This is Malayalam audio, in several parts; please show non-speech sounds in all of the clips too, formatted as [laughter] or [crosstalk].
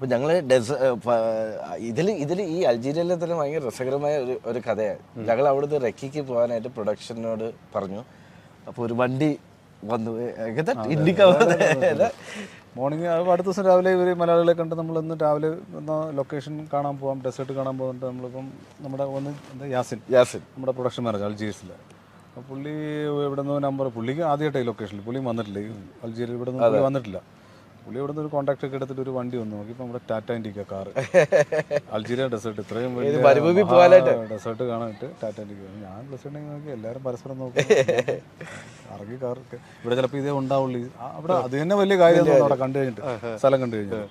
അപ്പോൾ ഞങ്ങൾ ഡെസ ഇതിൽ ഇതിൽ ഈ അൾജീരിയയിലെ തന്നെ ഭയങ്കര രസകരമായ ഒരു ഒരു കഥയാണ്. ഞങ്ങൾ അവിടുന്ന് റെക്കിക്ക് പോകാനായിട്ട് പ്രൊഡക്ഷനോട് പറഞ്ഞു. അപ്പോൾ ഒരു വണ്ടി വന്നു. ഇന്ത്യയ്ക്ക് മോർണിംഗ് അടുത്ത ദിവസം രാവിലെ ഇവർ മലയാളികളെ കണ്ട് നമ്മൾ ഇന്ന് രാവിലെ വന്ന ലൊക്കേഷൻ കാണാൻ പോകാം ഡെസേർട്ട് കാണാൻ പോകുന്നുണ്ട് നമ്മളിപ്പം നമ്മുടെ ഒന്ന് എന്താ യാസിൻ. യാസിൻ. നമ്മുടെ പ്രൊഡക്ഷൻ മാനേജർ അൾജീരിയസിലെ. അപ്പോൾ പുള്ളി ഇവിടെ നിന്ന് നമ്പർ പുള്ളിക്ക് ആദ്യമായിട്ടായി ലൊക്കേഷനിൽ പുള്ളി വന്നിട്ടില്ല. ഈ അൾജീരിയയിൽ ഇവിടെ നിന്ന് വന്നിട്ടില്ല. പുള്ളി ഇവിടെ നിന്ന് ഒരു കോൺടാക്ട് ഒക്കെ എടുത്തിട്ട് ഒരു വണ്ടി വന്നു. നോക്കിയപ്പോൾ നമ്മുടെ Tata Indica car Algeria desert ഇത്രയും വലിയ? ഡെസേർട്ട് കാണാനായിട്ട് ടാറ്റ ഇൻഡിക്ക ഞാൻ ഡെസേർട്ട് നോക്കി എല്ലാവരും പരസ്പരം നോക്കി. ഇറങ്ങി കാർ ഇവിടെ ചിലപ്പോ ഇതേ ഉണ്ടാവുള്ളൂ. അവിടെ അത് തന്നെ വലിയ കാര്യം അവിടെ കണ്ടു കഴിഞ്ഞിട്ട്. സ്ഥലം കണ്ടു കഴിഞ്ഞിട്ട്.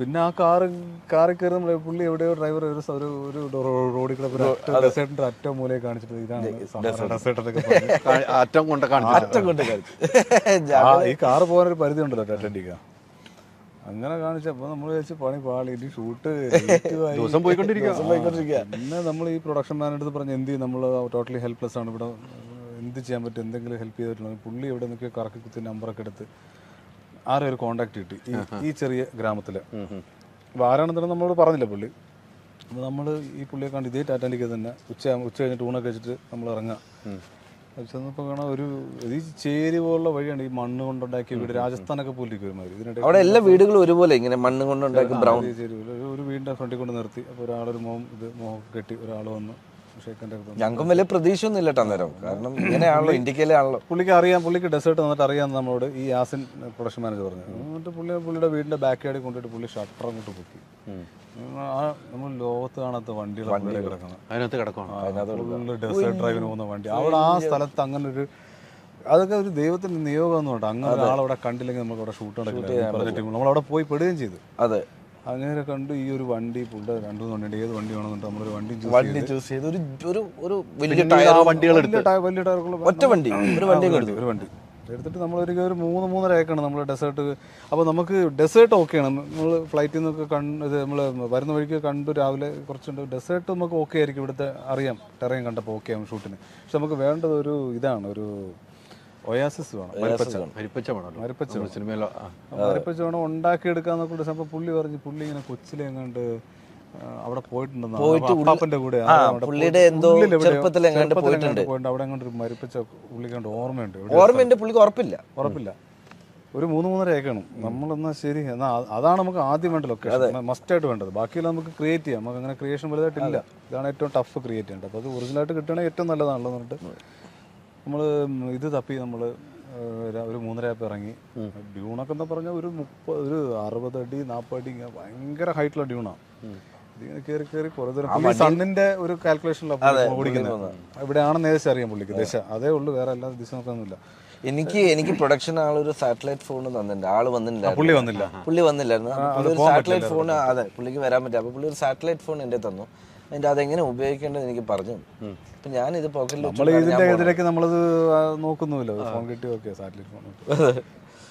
പിന്നെ ആ കാറ് കാറിൽ കയറി നമ്മൾ പുള്ളി എവിടെയോ ഡ്രൈവർ ഒരു ഒരു ഒരു റോഡിൽ കൂടെ ഡെസേർട്ടിന്റെ അറ്റ മൂലയെ കാണിച്ചിട്ട് ഇതാണ് [laughs] അറ്റം കൊണ്ട് അറ്റം കൊണ്ട് [laughs] ഈ കാറ് പോകാനൊരു പരിധി ഉണ്ടല്ലോ അറ്റൻഡിക്ക അങ്ങനെ കാണിച്ചപ്പോൾ നമ്മൾ വിചാരിച്ചു പണി പാളി ഇനി ഷൂട്ട് [laughs] ദിവസം പോയിക്കൊണ്ടിരിക്കുക പിന്നെ നമ്മൾ ഈ പ്രൊഡക്ഷൻ മാനേജർ പറഞ്ഞ് എന്ത് ചെയ്യും? നമ്മൾ ടോട്ടലി ഹെൽപ്ലെസ് ആണ്. ഇവിടെ എന്ത് ചെയ്യാൻ പറ്റും? എന്തെങ്കിലും ഹെൽപ്പ് ചെയ്തിട്ടുണ്ടെങ്കിൽ പുള്ളി എവിടെ നിൽക്കുക കറക്കി കുത്തി നമ്പറൊക്കെ എടുത്ത് ആരും ഒരു കോണ്ടാക്ട് കിട്ടി? ഈ- ഈ ചെറിയ ഗ്രാമത്തിൽ. അപ്പോൾ ആരാണെന്നുണ്ടെങ്കിൽ നമ്മളോട് പറഞ്ഞില്ല പുള്ളി. അപ്പോൾ നമ്മൾ ഈ പുള്ളിയെ കണ്ട് ഇതേ ടാറ്റാൻഡിക്ക തന്നെ ഉച്ച ഉച്ച കഴിഞ്ഞിട്ട് ഊണൊക്കെ വെച്ചിട്ട് നമ്മൾ ഇറങ്ങാം. ചെന്നപ്പോൾ കാണാം ഒരു ഇത് ചേരി പോലുള്ള വഴിയാണ് ഈ മണ്ണ് കൊണ്ടുണ്ടാക്കിയ വീട്. രാജസ്ഥാനൊക്കെ പോലെ ഇരിക്കും ഒരുമാതിരി ഇതിനിടെ അവിടെ എല്ലാ വീടുകളും ഒരുപോലെ ഇങ്ങനെ മണ്ണ് കൊണ്ടുണ്ടാക്കി ബ്രൗൺ ചേരി ഒരു- വീടിന്റെ ഫ്രണ്ടിൽ കൊണ്ട് നിർത്തി. അപ്പോൾ ഒരാളൊരു മോം ഇത് മോഹം കെട്ടി ഒരാൾ വന്നു. ഞങ്ങൾക്കും വലിയ പ്രതീക്ഷ ഒന്നും ഇല്ല അന്നേരം. കാരണം ഇങ്ങനെയാണല്ലോ ഇന്ത്യക്കയിലെ ആണല്ലോ പുള്ളിക്ക് അറിയാം പുള്ളിക്ക് ഡെസേർട്ട് വന്നിട്ട് അറിയാം നമ്മളോട് ഈ ആസിൻ പ്രൊഡക്ഷൻ മാനേജർ പറഞ്ഞു എന്നിട്ട് പുള്ളി പുള്ളിയുടെ വീടിന്റെ ബാക്ക് യാർഡിൽ കൊണ്ടിട്ട് പുള്ളി ഷട്ടർ അങ്ങോട്ട് പൊക്കി. ആ നമ്മൾ ലോകത്ത് കാണാത്ത വണ്ടികളെ പുള്ളിയുടെ കിടക്കണം അതിനകത്ത് കിടക്കണം ഫുള്ള് ഡെസേർട്ട് ഡ്രൈവിന് പോകുന്ന വണ്ടി. അവിടെ ആ സ്ഥലത്ത് അങ്ങനെ ഒരു അതൊക്കെ ഒരു ദൈവത്തിന്റെ നിയോഗം ഒന്നും അങ്ങനെ ഒരാളവിടെ കണ്ടില്ലെങ്കിൽ നമുക്ക് അവിടെ ഷൂട്ട് നടക്കില്ല. നമ്മൾ അവിടെ പോയി പെടുകയും ചെയ്തു. അതെ. അങ്ങനെ കണ്ടു ഈ ഒരു വണ്ടി പുള്ള രണ്ടു മൂന്ന് വണ്ടി ഏത് വണ്ടി വേണമെന്നുണ്ട് നമ്മളൊരു വണ്ടി വണ്ടി ചൂസ് ചെയ്ത് ഒരു ഒരു ഒരു വലിയ ടയർ വണ്ടികൾ വലിയ ടയറുള്ള ഒറ്റ വണ്ടി. ഒരു വണ്ടി ഒരു വണ്ടി എടുത്തിട്ട് നമ്മൾ ഒരു ഒരു മൂന്ന് മൂന്നര ഏക്കാണ് നമ്മൾ ഡെസേർട്ട് അപ്പോൾ നമുക്ക് ഡെസേർട്ട് ഓക്കെയാണ് നമ്മൾ ഫ്ലൈറ്റിൽ നിന്നൊക്കെ കണ്ട് ഇത് നമ്മൾ വരുന്ന വഴിക്ക് കണ്ടു രാവിലെ കുറച്ചുണ്ട്. ഡെസേർട്ട് നമുക്ക് ഓക്കെ ആയിരിക്കും. ഇവിടുത്തെ അറിയാം. ടെറയും കണ്ടപ്പോൾ ഓക്കെ ആവും ഷൂട്ടിന് പക്ഷെ നമുക്ക് വേണ്ടത് ഒരു ഇതാണ്. ഒരു ഒയാസിസ് വേണം മരിപ്പച്ച മരിപ്പച്ച സിനിമയിലോ. മരിപ്പച്ച വേണം ഉണ്ടാക്കിയെടുക്കാന്നൊക്കെ ഉദ്ദേശം അപ്പോൾ പുള്ളി പറഞ്ഞു. പുള്ളി ഇങ്ങനെ കൊച്ചിലെങ്ങാണ്ട് അവിടെ പോയിട്ടുണ്ടെന്ന് പോയിട്ട് കൂടെ പുള്ളിയുടെ എന്തോ ചെറുപ്പത്തിൽ എങ്ങാണ്ട് പോയിട്ടുണ്ട്. അവിടെ എങ്ങാണ്ട് ഒരു മരിപ്പച്ച പുള്ളിക്കണ്ട് ഓർമ്മയുണ്ട്. ഓർമ്മയുണ്ട് പുള്ളിക്ക് ഉറപ്പില്ല. ഉറപ്പില്ല. ഒരു മൂന്ന് മൂന്നര ഏക്കാണ് നമ്മളെന്നാ ശരി എന്നാ അതാണ് നമുക്ക് ആദ്യം വേണ്ട ലൊക്കേഷൻ മസ്റ്റ് ആയിട്ട് വേണ്ടത്. ബാക്കിയെല്ലാം നമുക്ക് ക്രിയേറ്റ് ചെയ്യാം. നമുക്ക് അങ്ങനെ ക്രിയേഷൻ വലുതായിട്ടില്ല. ഇതാണ് ഏറ്റവും ടഫ് ക്രിയേറ്റ് ചെയ്യേണ്ടത്. അപ്പോൾ അത് ഒറിജിനലായിട്ട് കിട്ടുകയാണെങ്കിൽ ഏറ്റവും നല്ലതാണല്ലോ എന്ന് പറഞ്ഞിട്ട്. നമ്മൾ ഇത് തപ്പി നമ്മൾ ഒരു മൂന്നര ആയപ്പോൾ ഇറങ്ങി. ഡ്യൂണൊക്കെ എന്താ പറഞ്ഞാൽ ഒരു മുപ്പത് ഒരു അറുപത് അടി നാൽപ്പത് അടി ഭയങ്കര ഹൈറ്റുള്ള ഡ്യൂണാണ് ഇതിങ്ങനെ കയറി കയറി കുറേ ദൂരം. സണ്ണിന്റെ ഒരു കാൽക്കുലേഷനിലാണ് ഓടിക്കുന്നത് ഇവിടെയാണെന്ന് ഏകദേശം അറിയാം പുള്ളിക്ക്. ദിശ. അതേ ഉള്ളൂ വേറെ എല്ലാ ദിശ നോക്കാനൊന്നുമില്ല എനിക്ക് എനിക്ക് പ്രൊഡക്ഷൻ ആളൊരു സാറ്റലൈറ്റ് ഫോൺ തന്നിട്ടുണ്ട്. ആൾ വന്നില്ല പുള്ളി വന്നില്ല. പുള്ളി വന്നില്ലായിരുന്നു. പുള്ളി ഒരു സാറ്റലൈറ്റ് ഫോൺ അതെ പുള്ളിക്ക് വരാൻ പറ്റില്ല. അപ്പൊ പുള്ളി ഒരു സാറ്റലൈറ്റ് ഫോൺ എന്റെ തന്നു. അതിന്റെ അതെങ്ങനെ ഉപയോഗിക്കേണ്ടത് എനിക്ക് പറഞ്ഞു. അപ്പൊ ഞാൻ ഇത് പോക്കറ്റിൽ നമ്മൾ ഇതിന്റെ ഇതിലേക്ക് നമ്മളത് നോക്കുന്നുല്ലോ ഫോൺ കിട്ടി ഓക്കെ സാറ്റലൈറ്റ് ഫോൺ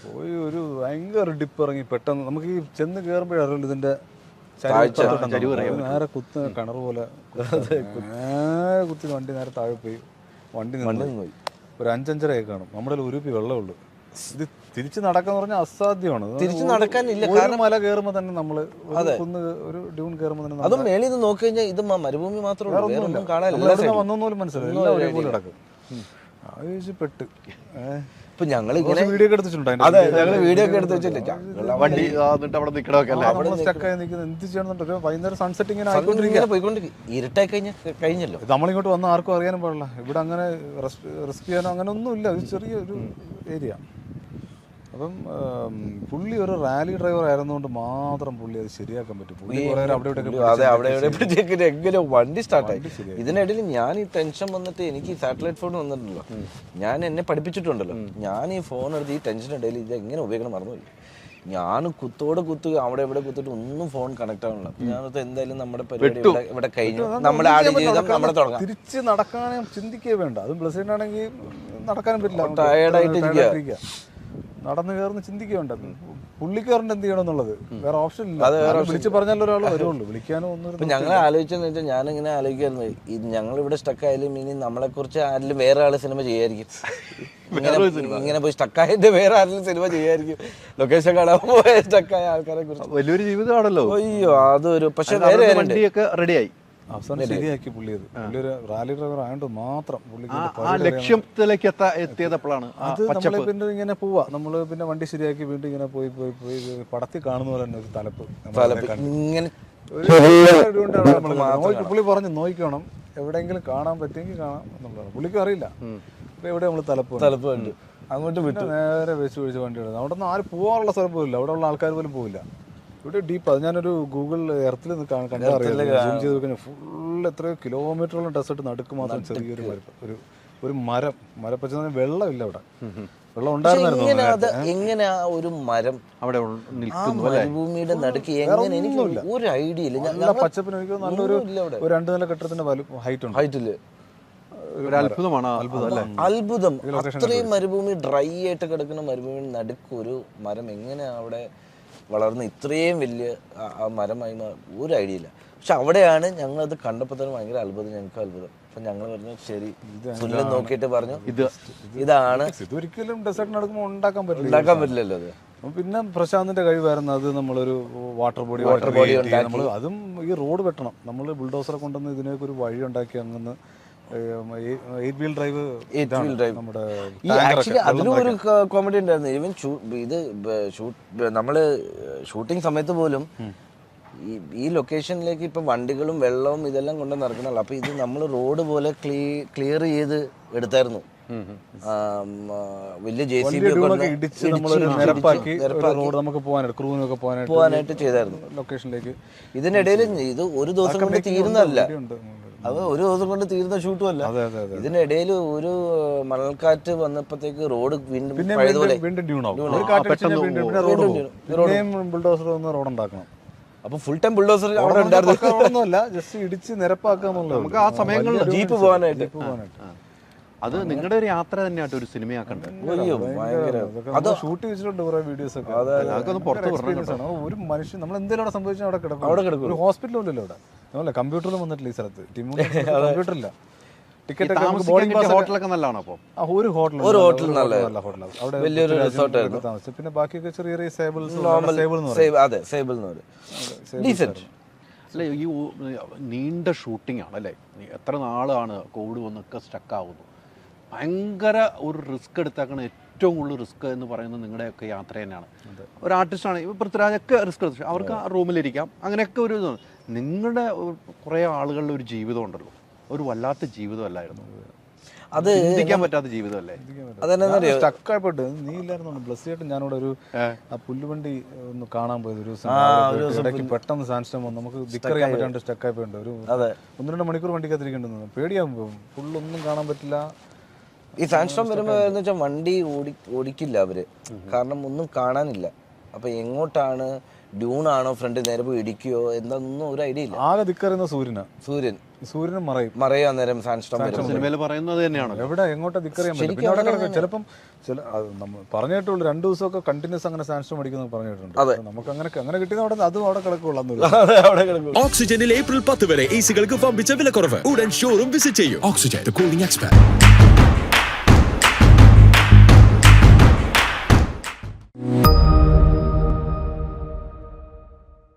പോയി ഒരു ഭയങ്കര ഡിപ്പ് ഇറങ്ങി. പെട്ടെന്ന് നമുക്ക് ഈ ചെന്ന് കയറുമ്പോഴേ അറിയുള്ളൂ ഇതിന്റെ നേരെ കുത്ത് കിണർ പോലെ. നേരെ കുത്തി വണ്ടി നേരെ താഴെ പോയി. വണ്ടി നിന്ന് പോയി. ഒരു അഞ്ചഞ്ചര കാണും നമ്മുടെ ഒരു പി വെള്ളമുള്ളൂ. ഇത് തിരിച്ചു നടക്കാന്ന് പറഞ്ഞാൽ അസാധ്യമാണ്. തിരിച്ചു നടക്കാനില്ല, കാരണം മല കയറുമ്പോൾ തന്നെ നമ്മൾ ഒരു കുന്ന് ഒരു ഡ്യൂൺ കയറുമ്പോൾ തന്നെ അതും മേളിൽ നിന്ന് നോക്കി കഴിഞ്ഞാൽ ഇത് മരുഭൂമി മാത്രമേ പോലും മനസ്സിലായി. എല്ലാം ഒരേപോലെ നടക്കും ആവേശപ്പെട്ട്. ഏഹ് ഇപ്പൊ ഞങ്ങൾ ഇങ്ങനെ വീഡിയോ ഒക്കെ എടുത്തിട്ടുണ്ട് അതെ ഞങ്ങൾ വീഡിയോ ഒക്കെ എടുത്ത് ഞങ്ങൾ വണ്ടി എന്നിട്ട് അവിടെ നിൽക്കണമൊക്കെ അല്ലേ? സ്റ്റക്കായി നിൽക്കുന്നത് എന്ത് ചെയ്യണമെന്നുണ്ട് ഒരു വൈകുന്നേരം സൺസെറ്റ് ഇങ്ങനെ ആയിക്കൊണ്ടിരിക്കുക ഇങ്ങനെ പോയിക്കൊണ്ടിരിക്കും. ഇരുട്ടായി കഴിഞ്ഞ കഴിഞ്ഞല്ലോ. നമ്മളിങ്ങോട്ട് വന്ന ആർക്കും അറിയാനും പാടില്ല. ഇവിടെ അങ്ങനെ റിസ്ക് ചെയ്യാനോ അങ്ങനെ ഒന്നുമില്ല ഒരു ചെറിയൊരു ഏരിയ അപ്പം പുള്ളി ഒരു റാലി ഡ്രൈവർ ആയിരുന്നുകൊണ്ട് മാത്രം പുള്ളി അത് ശരിയാക്കാൻ പറ്റും. അതെ അവിടെ എവിടെ എങ്ങനെ വണ്ടി സ്റ്റാർട്ടായി ഇതിനിടയിൽ ഞാൻ ഈ ടെൻഷൻ വന്നിട്ട് എനിക്ക് സാറ്റലൈറ്റ് ഫോൺ വന്നിട്ടുണ്ടല്ലോ. ഞാൻ എന്നെ പഠിപ്പിച്ചിട്ടുണ്ടല്ലോ. ഞാൻ ഈ ഫോൺ എടുത്ത് ഈ ടെൻഷൻ ഇടയിൽ ഇത് എങ്ങനെ ഉപയോഗിക്കണം മറന്നുപോയി. ഞാൻ കുത്തോടെ കുത്തുക അവിടെ ഇവിടെ കുത്തിട്ട് ഒന്നും ഫോൺ കണക്ട് ആവണില്ല ഞാൻ ഞാനത് എന്തായാലും നമ്മുടെ പരിപാടി ഇവിടെ കഴിഞ്ഞു. നമ്മുടെ ആദ്യ ജീവിതം നമ്മുടെ തുടങ്ങാം തിരിച്ച് നടക്കാനും ചിന്തിക്കേ വേണ്ട. അതും പ്രസിഡന്റ് ആണെങ്കിൽ നടക്കാനും പറ്റില്ല. ടയർഡായിട്ട് ഇരിക്കുക. നടന്ന് കയറുന്ന ചിന്തിക്കുകയുണ്ട് പുള്ളിക്കാരന്റെ എന്ത് ചെയ്യണം എന്നുള്ളത് വേറെ ഓപ്ഷൻ ഇല്ല. വിളിച്ച് പറഞ്ഞാലും ഒരാൾ വരുള്ളൂ വിളിക്കാനോ ഒന്നും ഞങ്ങൾ ആലോചിച്ചെന്ന് വെച്ചാൽ ഞാനിങ്ങനെ ആലോചിക്കായിരുന്നു. ഞങ്ങൾ ഇവിടെ സ്റ്റക്ക് ആയാലും ഇനി നമ്മളെ കുറിച്ച് ആരെങ്കിലും വേറെ ആൾ സിനിമ ചെയ്യായിരിക്കും. [laughs] ഇങ്ങനെ പോയി സ്റ്റക്കായതിന്റെ വേറെ ആരെങ്കിലും സിനിമ ചെയ്യായിരിക്കും. ലൊക്കേഷൻ കാണാൻ പോയ സ്റ്റക്കായ ആൾക്കാരെ കുറിച്ച്. വലിയൊരു ജീവിതമാണല്ലോ. അയ്യോ അതൊരു പക്ഷെ വേറെ വണ്ടിയൊക്കെ റെഡിയായി അവസാനം ശരിയാക്കി പുള്ളി ഒരു റാലി ഡ്രൈവർ ആയതുകൊണ്ട് മാത്രം ആ ലക്ഷ്യത്തിലേക്ക് എത്താ എത്തിയത് എപ്പോഴാണ് അത് നമ്മൾ പിന്നെ ഇങ്ങനെ പോവാ. നമ്മൾ പിന്നെ വണ്ടി ശരിയാക്കി വീണ്ടും ഇങ്ങനെ പോയി പോയി പോയി പടത്തി പടത്തിൽ കാണുന്ന പോലെ തന്നെ ഒരു തലപ്പ് നമ്മളെ. ഇങ്ങനെ നമ്മൾ പുള്ളി പറഞ്ഞു നോക്കണം എവിടെയെങ്കിലും കാണാൻ പറ്റിയെങ്കിൽ കാണാം എന്നുള്ളതാണ്. പുള്ളിക്ക് അറിയില്ല. അപ്പൊ എവിടെ നമ്മൾ തലപ്പ്. തലപ്പ് കണ്ടു. അങ്ങോട്ട് വിട്ടു നേരെ വെച്ച് പിടിച്ച് വണ്ടി എടുക്കും അവിടെ നിന്ന് ആരും പോകാനുള്ള സ്ഥലം പോലില്ല അവിടെ ഉള്ള ആൾക്കാർ പോലും പോവില്ല. ഇവിടെ ഡീപ്പ് അത് ഞാനൊരു ഗൂഗിൾ എർത്തിൽ കണ്ടറിയാം. ഫുൾ എത്രയോ കിലോമീറ്ററോളം ഡെസേർട്ട് നടുക്ക് മാത്രം ചെറിയൊരു ഒരു ഒരു മരം. മരപ്പച്ച വെള്ളമില്ല അവിടെ. വെള്ളം ഉണ്ടായിരുന്നു എങ്ങനെ അത് എങ്ങനെ ആ ഒരു മരം അവിടെ മരുഭൂമിയുടെ നടുക്ക് എങ്ങനെ എനിക്ക് ഒരു ഐഡിയ ഇല്ല. നല്ല പച്ചപ്പിന് എനിക്ക് നല്ലൊരു ഒരു രണ്ട് നില കെട്ടിടത്തിന്റെ ഹൈറ്റ് ഉണ്ട്. ഹൈറ്റിൽ ഒരു അത്ഭുതമാണ് അത്ഭുതം അത്രയും മരുഭൂമി ഡ്രൈ ആയിട്ട് കിടക്കുന്ന മരുഭൂമി നടുക്ക് ഒരു മരം എങ്ങനെ അവിടെ വളർന്ന് ഇത്രയും വലിയ ആ- മരമായി ഒരു ഐഡിയ ഇല്ല. പക്ഷെ അവിടെയാണ് ഞങ്ങൾ അത് കണ്ടപ്പോൾ തന്നെ ഭയങ്കര അത്ഭുതം ഞങ്ങൾക്ക് അത്ഭുതം. അപ്പൊ ഞങ്ങൾ പറഞ്ഞു ശരി. സുനിൽ നോക്കിയിട്ട് പറഞ്ഞു. ഇത് ഇതാണ് ഇതൊരിക്കലും ഡെസേർട്ട് നടക്കുമ്പോൾ ഉണ്ടാക്കാൻ പറ്റില്ല ഉണ്ടാക്കാൻ പറ്റില്ലല്ലോ അത്. പിന്നെ പ്രശാന്തിന്റെ കഴിവായിരുന്നു അത് നമ്മളൊരു വാട്ടർ ബോഡി വാട്ടർ ബോഡി നമ്മൾ അതും ഈ റോഡ് വെട്ടണം. നമ്മൾ ബുൾഡോസറെ കൊണ്ടുവന്ന് ഇതിനൊക്കെ ഒരു വഴി ഉണ്ടാക്കി അങ്ങനെ അതിലും ഒരു കോമഡി ഉണ്ടായിരുന്നു. ഇവൻ ഇത് നമ്മൾ ഷൂട്ടിംഗ് സമയത്ത് പോലും ഈ ലൊക്കേഷനിലേക്ക് ഇപ്പൊ വണ്ടികളും വെള്ളവും ഇതെല്ലാം കൊണ്ട് നടക്കണല്ലോ അപ്പൊ ഇത് നമ്മൾ റോഡ് പോലെ ക്ലിയർ ചെയ്ത് എടുത്തായിരുന്നു. വലിയ ജെ സി ബി പോവാനായിട്ട് ചെയ്തായിരുന്നു. ലൊക്കേഷനിലേക്ക് ഇതിനിടയിൽ ഇത് ഒരു ദിവസം കൊണ്ട് തീരുന്നതല്ല. അത് ഒരു ദിവസം കൊണ്ട് തീർന്ന ഷൂട്ടും അല്ല. ഇതിനിടയിൽ ഒരു മണൽക്കാറ്റ് വന്നപ്പോഴത്തേക്ക് റോഡ് വീണ്ടും ബുൾഡോസർ റോഡ് ഉണ്ടാക്കണം. അപ്പൊ ഫുൾ ടൈം ബുൾഡോസർ അവിടെ ഉണ്ടായിരുന്നു. ജസ്റ്റ് ഇടിച്ച് നിരപ്പാക്കാന്നുള്ളത് നമുക്ക് ആ സമയങ്ങളിൽ ജീപ്പ് പോകാനായിട്ട്. പോകാനായിട്ട്. അത് നിങ്ങളുടെ ഒരു യാത്ര തന്നെയായിട്ട് ഒരു സിനിമയാക്കണ്ടേ? അയ്യോ ഭയങ്കര അത് ഷൂട്ട് ചെയ്തിട്ടുണ്ട് കുറെ വീഡിയോസ് ഒക്കെ അതൊക്കെ പുറത്ത് ഒരു മനുഷ്യൻ നമ്മൾ എന്തെങ്കിലും അവിടെ സംഭവിച്ചാൽ അവിടെ കിടക്കും. അവിടെ കിടക്കും. ഒരു ഹോസ്പിറ്റലും ഇല്ലല്ലോ അവിടെ. നമ്മളല്ല കമ്പ്യൂട്ടറിൽ വന്നിട്ടില്ല ഈ സ്ഥലത്ത്. കമ്പ്യൂട്ടറില്ല [laughs] ഹോട്ടലൊക്കെ നല്ലതാണോ അപ്പോൾ ഒരു ഹോട്ടൽ ഒരു ഹോട്ടൽ നല്ല- നല്ല ഹോട്ടലാണ് അവിടെ വലിയൊരു റിസോർട്ടായിരുന്നു പിന്നെ ബാക്കിയൊക്കെ ചെറിയ ചെറിയ സേബിൾസ് നോർമൽ സേബിൾ അതെ സേബിൾ എന്ന് പറയും. ഡീസെന്റ് അല്ല ഈ നീണ്ട ഷൂട്ടിംഗ് ആണ് അല്ലേ? എത്ര നാളാണ് കോവിഡ് വന്നൊക്കെ സ്റ്റക്ക് ആവുന്നു? ഭയങ്കര ഒരു റിസ്ക് എടുത്താക്കണ ഏറ്റവും കൂടുതൽ റിസ്ക് എന്ന് പറയുന്നത് നിങ്ങളുടെയൊക്കെ യാത്ര തന്നെയാണ്. ഒരു ആർട്ടിസ്റ്റാണ് ഇപ്പോൾ പൃഥ്വിരാജൊക്കെ റിസ്ക് എടുത്തു. അവർക്ക് ആ റൂമിലിരിക്കാം. അങ്ങനെയൊക്കെ ഒരു ഇതാണ്. നിങ്ങളുടെ കുറേ ആളുകളുടെ ഒരു ജീവിതം ഉണ്ടല്ലോ. ഒരു വല്ലാത്ത ജീവിതമല്ലായിരുന്നു. അത്. ചിന്തിക്കാൻ പറ്റാത്ത ജീവിതമല്ലേ? അതെന്നറിയോ സ്റ്റക്കായപ്പെട്ട് നീ ഇല്ലായിരുന്നു. ബ്ലസ് ആയിട്ട് ഞാനിവിടെ ഒരു ആ പുല്ലുവണ്ടി ഒന്ന് കാണാൻ പോയത് ഒരു ദിവസം. പെട്ടെന്ന് സാൻസ്റ്റം വന്നു. നമുക്ക് ദിക്കറിയാൻ പറ്റാണ്ട് സ്റ്റക്കായിപ്പോയിട്ടുണ്ട് ഒരു അതെ. ഒന്ന് രണ്ട് മണിക്കൂർ വണ്ടിക്കകത്തിരിക്കേണ്ടത് പേടിയാകുമ്പോൾ പോകും ഫുള്ളൊന്നും കാണാൻ പറ്റില്ല. ഈ സാൻഡ്സ്റ്റോം വരുമ്പോ എന്ന് വെച്ചാൽ വണ്ടി ഓടി ഓടിക്കില്ല അവർ. കാരണം ഒന്നും കാണാനില്ല. അപ്പൊ എങ്ങോട്ടാണ് ഡ്യൂൺ ആണോ ഫ്രണ്ട് നേരെ പോയി ഇടിക്കുകയോ എന്താണെന്നൊന്നും ഒരു ഐഡിയ ഇല്ല. ആകെ ദിക്കറിയുന്ന സൂര്യനാ. സൂര്യൻ. സൂര്യൻ സൂര്യനും മറയും. മറയാ നേരം സാൻസ്റ്റോം സിനിമയിൽ പറയുന്നത് തന്നെയാണ്. എവിടെ എങ്ങോട്ടാ ദിക്കറിയാൻ പറ്റും? ചിലപ്പം ചില പറഞ്ഞു കേട്ടുള്ളൂ രണ്ട് ദിവസമൊക്കെ കണ്ടിന്യൂസ് അങ്ങനെ സാൻസ്റ്റോം അടിക്കുന്ന പറഞ്ഞിട്ടുണ്ട്. നമുക്ക് അങ്ങനെ അങ്ങനെ കിട്ടിയത് അവിടെ അതും അവിടെ കിടക്കുള്ളൂ. ഓക്സിജനിൽ ഏപ്രിൽ പത്ത് വരെ എ സികൾക്ക് വമ്പിച്ച വിലക്കുറവ്. ഉടൻ ഷോറും വിസിറ്റ് ചെയ്യും. Oxygen cooling expert